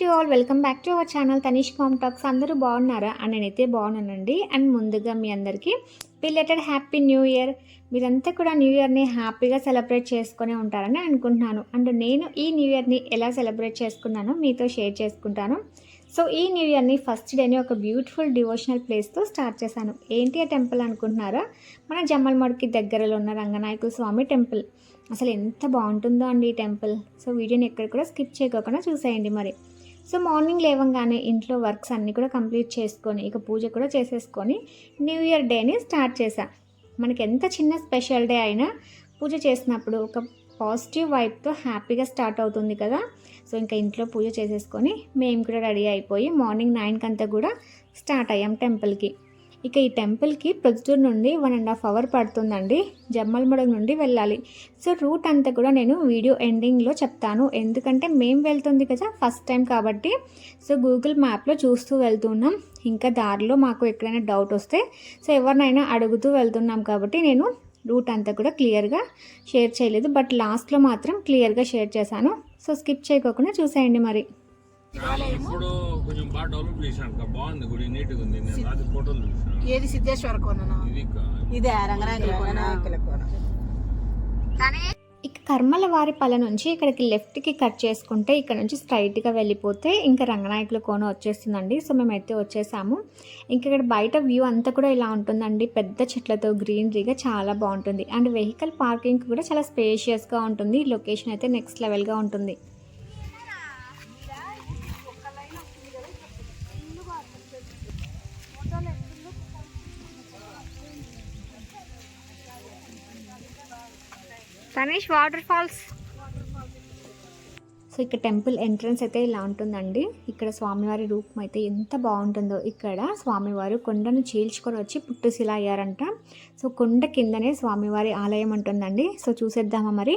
To all? Welcome back to our channel Tanish com talks. అందరూ బాగున్నారా? అని నేనైతే బాగున్నానండి. అండ్ ముందుగా మీ అందరికీ బిలేటెడ్ హ్యాపీ న్యూ ఇయర్ మీరంతా కూడా న్యూ ఇయర్ని హ్యాపీగా సెలబ్రేట్ చేసుకునే ఉంటారని అనుకుంటున్నాను. అండ్ నేను ఈ న్యూ ఇయర్ని ఎలా సెలబ్రేట్ చేసుకున్నానో మీతో షేర్ చేసుకుంటాను. సో ఈ న్యూ ఇయర్ని ఫస్ట్ డేని ఒక బ్యూటిఫుల్ డివోషనల్ ప్లేస్తో స్టార్ట్ చేశాను. ఏంటి ఆ టెంపుల్ అనుకుంటున్నారా? మన జమ్మల్మడికి దగ్గరలో ఉన్న రంగనాయకుల స్వామి టెంపుల్ అసలు ఎంత బాగుంటుందో అండి ఈ టెంపుల్ సో వీడియోని ఎక్కడ కూడా స్కిప్ చేయకోకుండా చూసేయండి మరి. సో మార్నింగ్ లేవంగానే ఇంట్లో వర్క్స్ అన్నీ కూడా కంప్లీట్ చేసుకొని ఇక పూజ కూడా చేసేసుకొని న్యూ ఇయర్ డేని స్టార్ట్ చేశా. మనకి ఎంత చిన్న స్పెషల్ డే అయినా పూజ చేసినప్పుడు ఒక పాజిటివ్ వైబ్తో హ్యాపీగా స్టార్ట్ అవుతుంది కదా. సో ఇంకా ఇంట్లో పూజ చేసేసుకొని మేము కూడా రెడీ అయిపోయి మార్నింగ్ నైన్కి అంతా కూడా స్టార్ట్ అయ్యాం టెంపుల్కి ఇక ఈ టెంపుల్కి ప్రొద్దుటూరు నుండి వన్ అండ్ హాఫ్ అవర్ పడుతుందండి. జమ్మల్మడుగు నుండి వెళ్ళాలి. సో రూట్ అంతా కూడా నేను వీడియో ఎండింగ్లో చెప్తాను. ఎందుకంటే మేము వెళ్తుంది కదా ఫస్ట్ టైం కాబట్టి. సో గూగుల్ మ్యాప్లో చూస్తూ వెళ్తున్నాం. ఇంకా దారిలో మాకు ఎక్కడైనా డౌట్ వస్తే సో ఎవరినైనా అడుగుతూ వెళ్తున్నాం కాబట్టి నేను రూట్ అంతా కూడా క్లియర్గా షేర్ చేయలేదు. బట్ లాస్ట్లో మాత్రం క్లియర్గా షేర్ చేశాను. సో స్కిప్ చేయకోకుండా చూసేయండి మరి. ఇప్పుడు కొంచెం బాగా డెవలప్ చేశాను బాగుంది గుడి నీట్గా ఉంది. నేను ఫోటోలు చూసాను. ఏది సిద్ధేశ్వర కోన ఇది రంగనాయకుల కోన ఇక కర్మల వారిపల్ల నుంచి ఇక్కడికి లెఫ్ట్కి కట్ చేసుకుంటే ఇక్కడ నుంచి స్ట్రైట్గా వెళ్ళిపోతే ఇంకా రంగనాయకుల కోన వచ్చేస్తుందండి. సో మేమైతే వచ్చేసాము. ఇంక ఇక్కడ బయట వ్యూ అంతా కూడా ఇలా ఉంటుందండి. పెద్ద చెట్లతో గ్రీనరీగా చాలా బాగుంటుంది. అండ్ వెహికల్ పార్కింగ్ కూడా చాలా స్పేషియస్గా ఉంటుంది. లొకేషన్ అయితే నెక్స్ట్ లెవెల్గా ఉంటుంది. Tanish waterfalls. సో ఇక్కడ టెంపుల్ ఎంట్రన్స్ అయితే ఇలా ఉంటుందండి. ఇక్కడ స్వామివారి రూపం అయితే ఎంత బాగుంటుందో ఇక్కడ స్వామివారు కొండను చీల్చుకొని వచ్చి పుట్టుశిల అయ్యారంట. సో కొండ కిందనే స్వామివారి ఆలయం ఉంటుందండి. సో చూసేద్దామా మరి?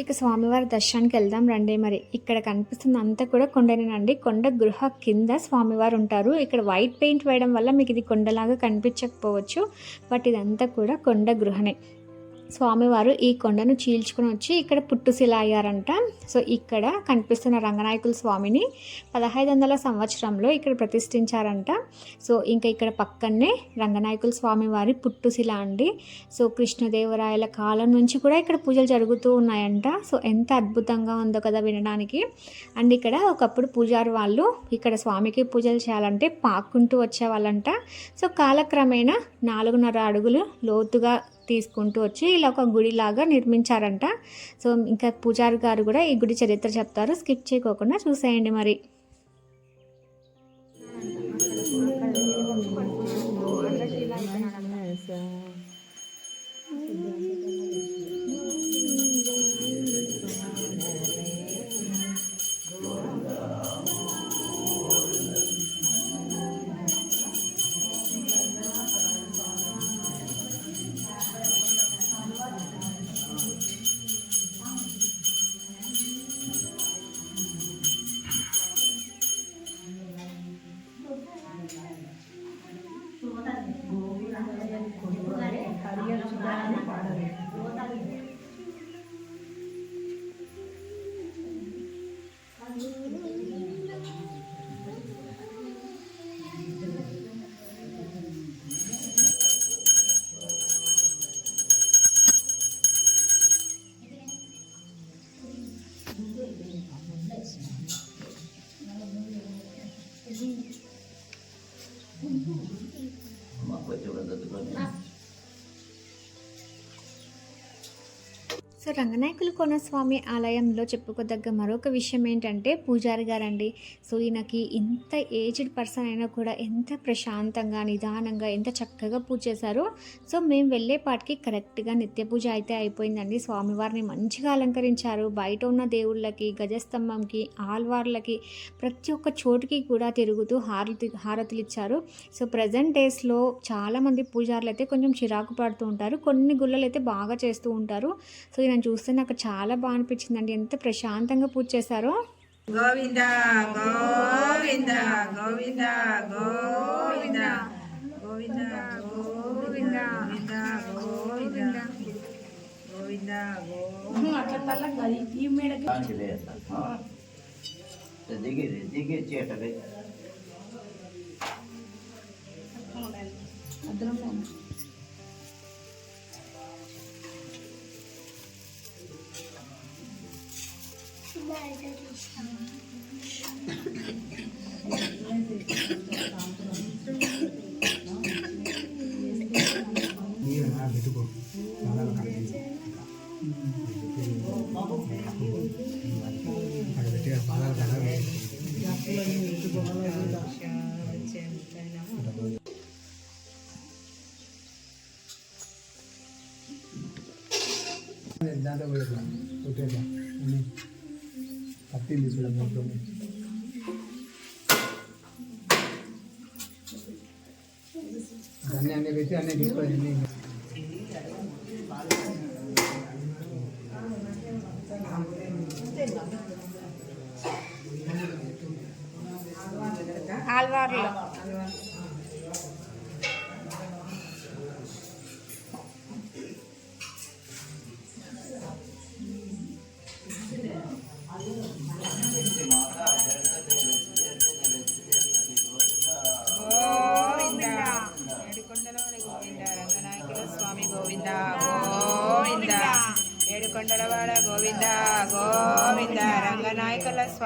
ఇక స్వామివారి దర్శనానికి వెళ్దాం రండి మరి. ఇక్కడ కనిపిస్తుంది అంతా కూడా కొండనేనండి. కొండ గృహ కింద స్వామివారు ఉంటారు. ఇక్కడ వైట్ పెయింట్ వేయడం వల్ల మీకు ఇది కొండలాగా కనిపించకపోవచ్చు. బట్ ఇదంతా కూడా కొండ గృహనే. స్వామివారు ఈ కొండను చీల్చుకుని వచ్చి ఇక్కడ పుట్టుశిల అయ్యారంట. సో ఇక్కడ కనిపిస్తున్న రంగనాయకుల స్వామిని పదహైదు వందల సంవత్సరంలో ఇక్కడ ప్రతిష్ఠించారంట. సో ఇంకా ఇక్కడ పక్కనే రంగనాయకుల స్వామి వారి పుట్టుశిల అండి. సో కృష్ణదేవరాయల కాలం నుంచి కూడా ఇక్కడ పూజలు జరుగుతూ ఉన్నాయంట. సో ఎంత అద్భుతంగా ఉందో కదా వినడానికి. అండ్ ఇక్కడ ఒకప్పుడు పూజారి వాళ్ళు ఇక్కడ స్వామికి పూజలు చేయాలంటే పాక్కుంటూ వచ్చేవాళ్ళంట. సో కాలక్రమేణా నాలుగున్నర అడుగులు లోతుగా తీసుకుంటూ వచ్చి ఇలా ఒక గుడిలాగా నిర్మించారంట. సో ఇంకా పూజారి గారు కూడా ఈ గుడి చరిత్ర చెప్తారు. స్కిప్ చేయకోకుండా చూసేయండి మరి. Aleluia. సో రంగనాయకుల కోనస్వామి ఆలయంలో చెప్పుకోదగ్గ మరొక విషయం ఏంటంటే పూజారి గారండి. సో ఈయనకి ఇంత ఏజ్డ్ పర్సన్ అయినా కూడా ఎంత ప్రశాంతంగా నిదానంగా ఎంత చక్కగా పూజ చేశారో సో మేము వెళ్ళేపాటికి కరెక్ట్గా నిత్య పూజ అయితే అయిపోయిందండి. స్వామివారిని మంచిగా అలంకరించారు. బయట ఉన్న దేవుళ్ళకి గజస్తంభంకి ఆల్వార్లకి ప్రతి ఒక్క చోటుకి కూడా తిరుగుతూ హారతి హారతులు ఇచ్చారు. సో ప్రజెంట్ డేస్లో చాలామంది పూజారులు అయితే కొంచెం చిరాకు పడుతూ ఉంటారు. కొన్ని గుళ్ళలు అయితే బాగా చేస్తూ ఉంటారు. సో ఈయన చూస్తే నాకు చాలా బాగా అనిపించిందండి. ఎంత ప్రశాంతంగా పూజ చేశారో. గోవింద గోవింద గోవింద గోవింద గోవింద గోవింద గోవింద గోవింద కాంచిలే దిగి దిగి చీటవి దాంట్లో కూడా కొట్టేద్దాం అన్ని పట్టింది చూడ మొత్తం దాన్ని అన్ని పెట్టి అన్ని తీసుకోండి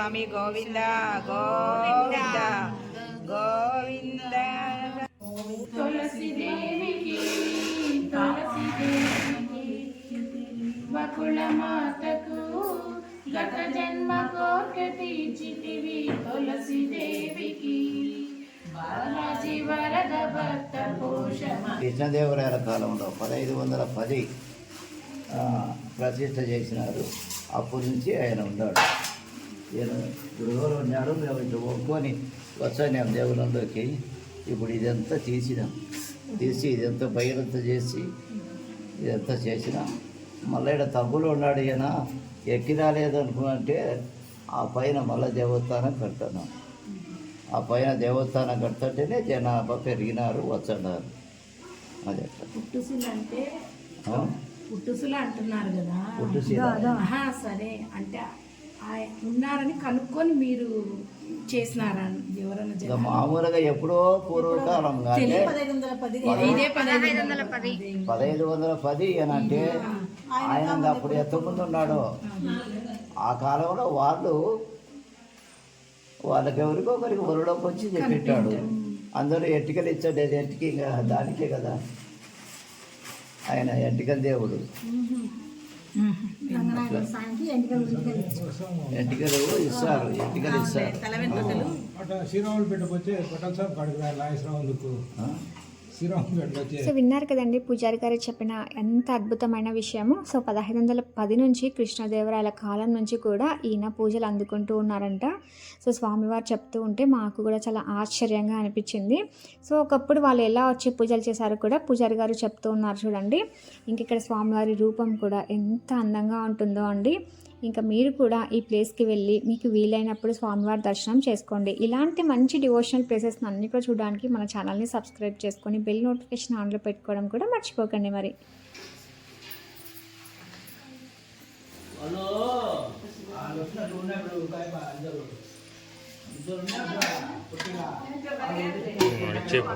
స్వామి గోవింద గోవింద గోవింద. బకుళమాతకు గత జన్మ కోర్క తీర్చితివి. తులసి దేవికి బాలాజీ వరద భక్త పోషమ. కృష్ణదేవరాయల కాలంలో పదహైదు వందల పది ప్రతిష్ట చేసినారు. అప్పటి నుంచి ఆయన ఉన్నాడు. ఈయన ఇప్పుడు ఎవరు ఉన్నాడు మేము ఇట్లా ఒప్పుకొని వచ్చాను దేవుళ్ళలోకి ఇప్పుడు ఇదంతా తీసినాం. తీసి ఇదంతా బయలంతా చేసి ఇదంతా చేసినాం. మళ్ళీ ఇక్కడ తగ్గులో ఉన్నాడు ఈయన ఎక్కి రాలేదు అనుకుంటే ఆ పైన మళ్ళీ దేవస్థానం కడుతున్నాం ఆ పైన దేవస్థానం కడుతుంటేనే జనాభా పెరిగినారు వచ్చన్నారు. అదే. పుట్టుసులు అంటే ఆ? పుట్టుసులు అంటున్నారు కదా. సరే. అంటే ఉన్నారని కనుక్కొని మీరు చేసినారా? మామూలుగా ఎప్పుడో పూర్వకాలం ఇదే పదహైదు వందల పది. పదహైదు వందల పది అని అంటే ఆయన అప్పుడు ఎంతమంది ఉన్నాడో? ఆ కాలంలో వాళ్ళు వాళ్ళకి ఎవరికో ఒకరికి వరడం వచ్చి చెప్పిట్టాడు అందరూ ఎంటికలు ఇచ్చాడు అది ఎంటికి ఇంకా దానికే కదా. ఆయన ఎంటికల దేవుడు. ఎంటికలు ఇస్తారు ఎంటికలు ఇస్తారు. సో విన్నారు కదండి పూజారి గారు చెప్పిన ఎంత అద్భుతమైన విషయము. సో పదహైదు వందల పది నుంచి కృష్ణదేవరాయల కాలం నుంచి కూడా ఈయన పూజలు అందుకుంటూ ఉన్నారంట. సో స్వామివారు చెప్తూ ఉంటే మాకు కూడా చాలా ఆశ్చర్యంగా అనిపించింది. సో ఒకప్పుడు వాళ్ళు ఎలా వచ్చి పూజలు చేశారో కూడా పూజారి గారు చెప్తూ ఉన్నారు చూడండి. ఇంక ఇక్కడ స్వామివారి రూపం కూడా ఎంత అందంగా ఉంటుందో అండి. ఇంకా మీరు కూడా ఈ ప్లేస్కి వెళ్ళి మీకు వీలైనప్పుడు స్వామివారి దర్శనం చేసుకోండి. ఇలాంటి మంచి డివోషనల్ ప్లేసెస్ అన్ని కూడా చూడడానికి మన ఛానల్ని సబ్స్క్రైబ్ చేసుకొని బెల్ నోటిఫికేషన్ ఆన్లో పెట్టుకోవడం కూడా మర్చిపోకండి మరి. చెప్పు?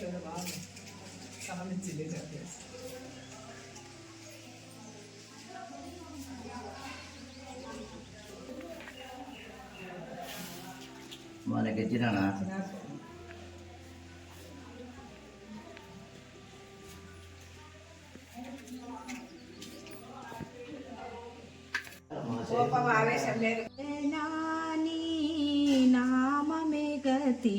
शहबाज शाम चले जाते हैं మనకి ఇచ్చినానా నామమే గతి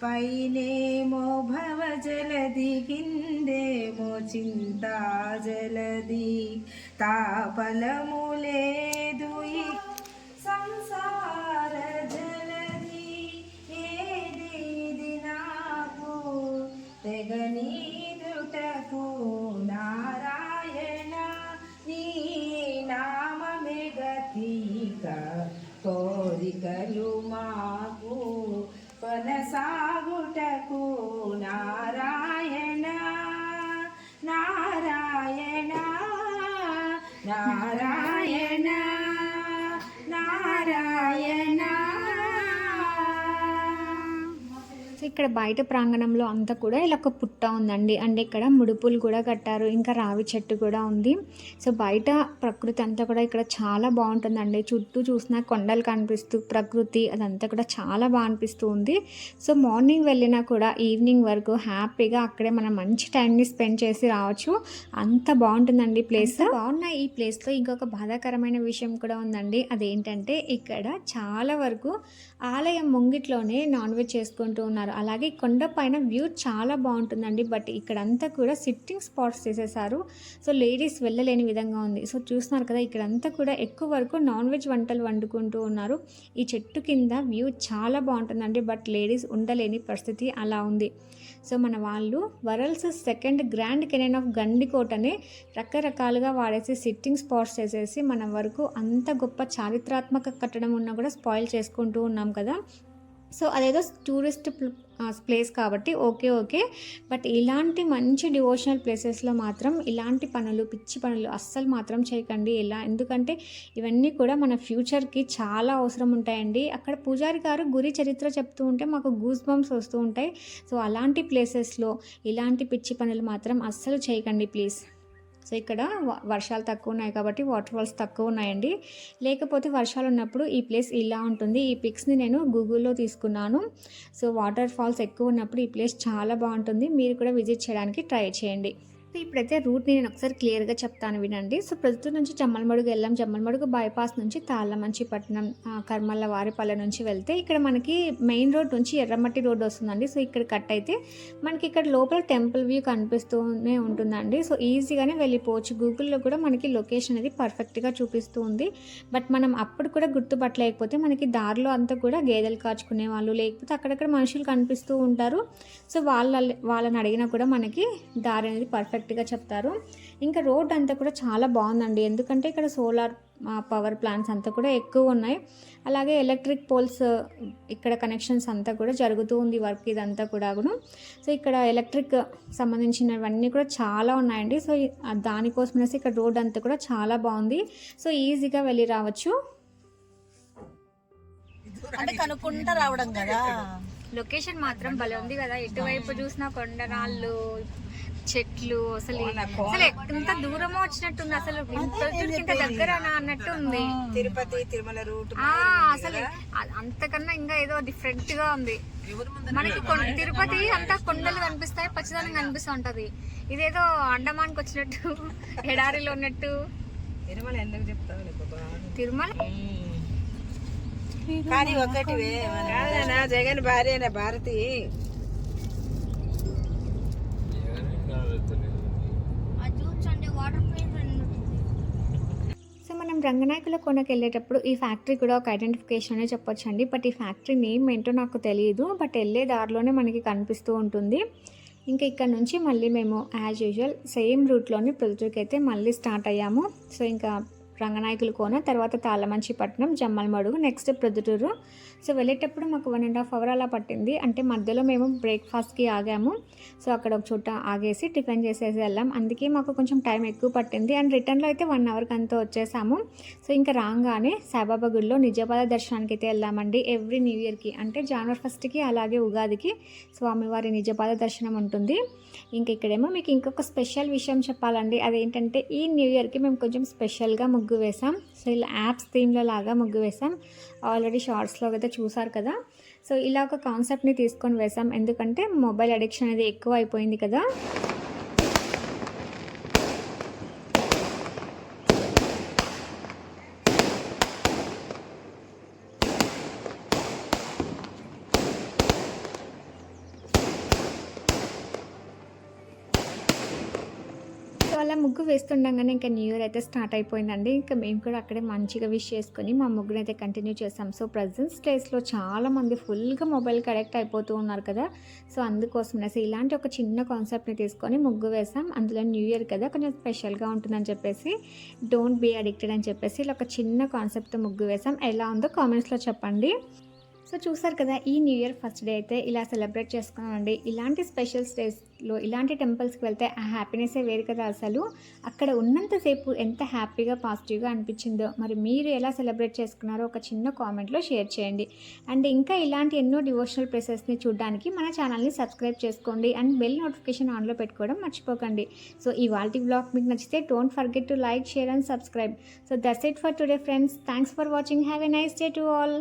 పైనేమో భవ జలది కిందేమో చింతా జలది నారాయణ సో ఇక్కడ బయట ప్రాంగణంలో అంతా కూడా ఇలా ఒక పుట్ట ఉందండి. అండ్ ఇక్కడ ముడుపులు కూడా కట్టారు ఇంకా రావి చెట్టు కూడా ఉంది. సో బయట ప్రకృతి అంతా కూడా ఇక్కడ చాలా బాగుంటుందండి. చుట్టూ చూసిన కొండలు కనిపిస్తూ ప్రకృతి అదంతా కూడా చాలా బాగా అనిపిస్తూ ఉంది. సో మార్నింగ్ వెళ్ళినా కూడా ఈవినింగ్ వరకు హ్యాపీగా అక్కడే మనం మంచి టైంని స్పెండ్ చేసి రావచ్చు. అంత బాగుంటుందండి ప్లేస్. బాగున్న ఈ ప్లేస్లో. ఇంకొక బాధాకరమైన విషయం కూడా ఉందండి. అదేంటంటే ఇక్కడ చాలా వరకు ఆలయం ముంగిట్లోనే నాన్ వెజ్ చేసుకుంటూ ఉన్నారు. అలాగే కొండ పైన వ్యూ చాలా బాగుంటుందండి. బట్ ఇక్కడంతా కూడా సిట్టింగ్ స్పాట్స్ చేసేసారు. సో లేడీస్ వెళ్ళలేని విధంగా ఉంది. సో చూస్తున్నారు కదా ఇక్కడంతా కూడా ఎక్కువ వరకు నాన్ వెజ్ వంటలు వండుకుంటూ ఉన్నారు. ఈ చెట్టు కింద వ్యూ చాలా బాగుంటుందండి. బట్ లేడీస్ ఉండలేని పరిస్థితి అలా ఉంది. సో మన వాళ్ళు world's second grand canyon of గండికోటని రకరకాలుగా వాడేసి సిట్టింగ్ స్పాట్స్ చేసేసి మన వరకు అంత గొప్ప చారిత్రాత్మక కట్టడం ఉన్నా కూడా స్పాయిల్ చేసుకుంటూ ఉన్నాం కదా. సో అదేదో టూరిస్ట్ ప్లేస్ కాబట్టి ఓకే ఓకే. బట్ ఇలాంటి మంచి డివోషనల్ ప్లేసెస్లో మాత్రం ఇలాంటి పనులు పిచ్చి పనులు అస్సలు మాత్రం చేయకండి. ఎలా? ఎందుకంటే ఇవన్నీ కూడా మన ఫ్యూచర్కి చాలా అవసరం ఉంటాయండి. అక్కడ పూజారి గారు గురి చరిత్ర చెప్తూ ఉంటే మాకు గూస్ బంప్స్ వస్తూ ఉంటాయి. సో అలాంటి ప్లేసెస్లో ఇలాంటి పిచ్చి పనులు మాత్రం అస్సలు చేయకండి ప్లీజ్ సో ఇక్కడ వర్షాలు తక్కువ ఉన్నాయి కాబట్టి వాటర్ ఫాల్స్ తక్కువ ఉన్నాయండి లేకపోతే వర్షాలు ఉన్నప్పుడు ఈ ప్లేస్ ఇలా ఉంటుంది. ఈ పిక్స్ని నేను గూగుల్లో తీసుకున్నాను. సో వాటర్ ఫాల్స్ ఎక్కువ ఉన్నప్పుడు ఈ ప్లేస్ చాలా బాగుంటుంది. మీరు కూడా విజిట్ చేయడానికి ట్రై చేయండి. సో ఇప్పుడైతే రూట్ని నేను ఒకసారి క్లియర్గా చెప్తాను వినండి. సో ప్రస్తుతం నుంచి జమ్మలమడుగు వెళ్ళాం. జమ్మలమడుగు బైపాస్ నుంచి తాళ్ళమంచి పట్టణం కర్మల్ల వారిపల్లె నుంచి వెళ్తే ఇక్కడ మనకి మెయిన్ రోడ్ నుంచి ఎర్రమట్టి రోడ్ వస్తుందండి. సో ఇక్కడ కట్ అయితే మనకి ఇక్కడ లోపల టెంపుల్ వ్యూ కనిపిస్తూనే ఉంటుందండి. సో ఈజీగానే వెళ్ళిపోవచ్చు. గూగుల్లో కూడా మనకి లొకేషన్ అనేది పర్ఫెక్ట్గా చూపిస్తూ ఉంది. బట్ మనం అప్పుడు కూడా గుర్తుపట్టలేకపోతే మనకి దారిలో అంతా కూడా గేదెలు కాచుకునే వాళ్ళు లేకపోతే అక్కడక్కడ మనుషులు కనిపిస్తూ ఉంటారు. సో వాళ్ళ వాళ్ళని అడిగినా కూడా మనకి దారి అనేది పర్ఫెక్ట్ పర్ఫెక్ట్గా చెప్తారు. ఇంకా రోడ్ అంతా కూడా చాలా బాగుందండి. ఎందుకంటే ఇక్కడ సోలార్ పవర్ ప్లాంట్స్ అంతా కూడా ఎక్కువ ఉన్నాయి. అలాగే ఎలక్ట్రిక్ పోల్స్ ఇక్కడ కనెక్షన్స్ అంతా కూడా జరుగుతూ ఉంది వర్క్ ఇదంతా కూడాను. సో ఇక్కడ ఎలక్ట్రిక్ సంబంధించినవన్నీ కూడా చాలా ఉన్నాయండి. సో దానికోసం అనేసి ఇక్కడ రోడ్ అంతా కూడా చాలా బాగుంది. సో ఈజీగా వెళ్ళి రావచ్చు. అంటే కనుక్కుంటా రావడం కదా. లొకేషన్ మాత్రం భలే ఉంది కదా. ఎటువైపు చూసినా కొండరాళ్ళు చెట్లు అసలు అసలు ఎంత దూరమో వచ్చినట్టుంది. అసలు ఇంత దగ్గరనా అన్నట్టు ఉంది తిరుపతి తిరుమల రూట్ ఆ అసలు అంతకన్నా ఇంకా ఏదో డిఫరెంట్గా ఉంది మనకి తిరుపతి అంతా కొండలు కనిపిస్తాయి పచ్చదనం కనిపిస్తూ ఉంటది ఇదేదో అండమాన్కి వచ్చినట్టు ఎడారిలో ఉన్నట్టు. తిరుమల ఎందుకు చెప్తావు? తిరుమల? కానీ ఒకటి జగన్ భార్య భారతి. సో మనం రంగనాయకుల కొండకి వెళ్ళేటప్పుడు ఈ ఫ్యాక్టరీ కూడా ఒక ఐడెంటిఫికేషన్ అనే చెప్పొచ్చు అండి బట్ ఈ ఫ్యాక్టరీ నేమ్ ఏంటో నాకు తెలియదు బట్ వెళ్ళే దారిలోనే మనకి కనిపిస్తూ ఉంటుంది. ఇంకా ఇక్కడ నుంచి మళ్ళీ మేము యాజ్ యూజువల్ సేమ్ రూట్లోనే పిల్లలకి అయితే మళ్ళీ స్టార్ట్ అయ్యాము. సో ఇంకా రంగనాయకుల కోన తర్వాత తాళమంచి పట్టణం జమ్మలమడుగు నెక్స్ట్ ప్రొద్దుటూరు. సో వెళ్ళేటప్పుడు మాకు వన్ అండ్ హాఫ్ అవర్ అలా పట్టింది. అంటే మధ్యలో మేము బ్రేక్ఫాస్ట్కి ఆగాము. సో అక్కడ ఒక చోట ఆగేసి టిఫిన్ చేసేసి వెళ్ళాం. అందుకే మాకు కొంచెం టైం ఎక్కువ పట్టింది. అండ్ రిటర్న్లో అయితే వన్ అవర్కి అంతా వచ్చేసాము. సో ఇంకా రాగానే సాయిబాబా గుడిలో నిజపాద దర్శనానికి అయితే వెళ్ళామండి ఎవ్రీ న్యూ ఇయర్కి అంటే జనవరి ఫస్ట్కి అలాగే ఉగాదికి స్వామివారి నిజపాద దర్శనం ఉంటుంది. ఇంకా ఇక్కడేమో మీకు ఇంకొక స్పెషల్ విషయం చెప్పాలండి. అదేంటంటే ఈ న్యూ ఇయర్కి మేము కొంచెం స్పెషల్గా ముగ్గు వేసాం సో ఇలా యాప్స్ థీమ్లో లాగా ముగ్గు వేసాం ఆల్రెడీ షార్ట్స్లో అయితే చూసారు కదా. సో ఇలా ఒక కాన్సెప్ట్ని తీసుకొని వేసాం ఎందుకంటే మొబైల్ అడిక్షన్ అనేది ఎక్కువ అయిపోయింది కదా సో అలా ముగ్గు వేస్తుండగానే ఇంకా న్యూ ఇయర్ అయితే స్టార్ట్ అయిపోయిందండి. ఇంకా మేము కూడా అక్కడే మంచిగా విష్ చేసుకొని మా ముగ్గురు అయితే కంటిన్యూ చేసాం. సో ప్రజెంట్ స్టేజ్లో చాలా మంది ఫుల్గా మొబైల్కి అడిక్ట్ అయిపోతూ ఉన్నారు కదా. సో అందుకోసం సో ఇలాంటి ఒక చిన్న కాన్సెప్ట్ని తీసుకొని ముగ్గు వేసాం. అందులో న్యూ ఇయర్ కదా కొంచెం స్పెషల్గా ఉంటుందని చెప్పేసి డోంట్ బీ అడిక్టెడ్ అని చెప్పేసి ఇలా ఒక చిన్న కాన్సెప్ట్తో ముగ్గు వేసాం. ఎలా ఉందో కామెంట్స్లో చెప్పండి. సో చూసారు కదా ఈ న్యూ ఇయర్ ఫస్ట్ డే అయితే ఇలా సెలబ్రేట్ చేసుకున్నామండి. ఇలాంటి స్పెషల్ స్టేస్లో ఇలాంటి టెంపుల్స్కి వెళ్తే ఆ హ్యాపీనెస్సే వేరు కదా అసలు. అక్కడ ఉన్నంతసేపు ఎంత హ్యాపీగా పాజిటివ్గా అనిపించిందో మరి మీరు ఎలా సెలబ్రేట్ చేసుకున్నారో ఒక చిన్న కామెంట్లో షేర్ చేయండి. అండ్ ఇంకా ఇలాంటి ఎన్నో డివోషనల్ ప్లేసెస్ని చూడడానికి మన ఛానల్ని సబ్స్క్రైబ్ చేసుకోండి. అండ్ బెల్ నోటిఫికేషన్ ఆన్లో పెట్టుకోవడం మర్చిపోకండి. సో ఈ వాల్టీ బ్లాగ్ మీకు నచ్చితే don't forget to like share and subscribe. So that's it for today friends. Thanks for watching. Have a nice day to all.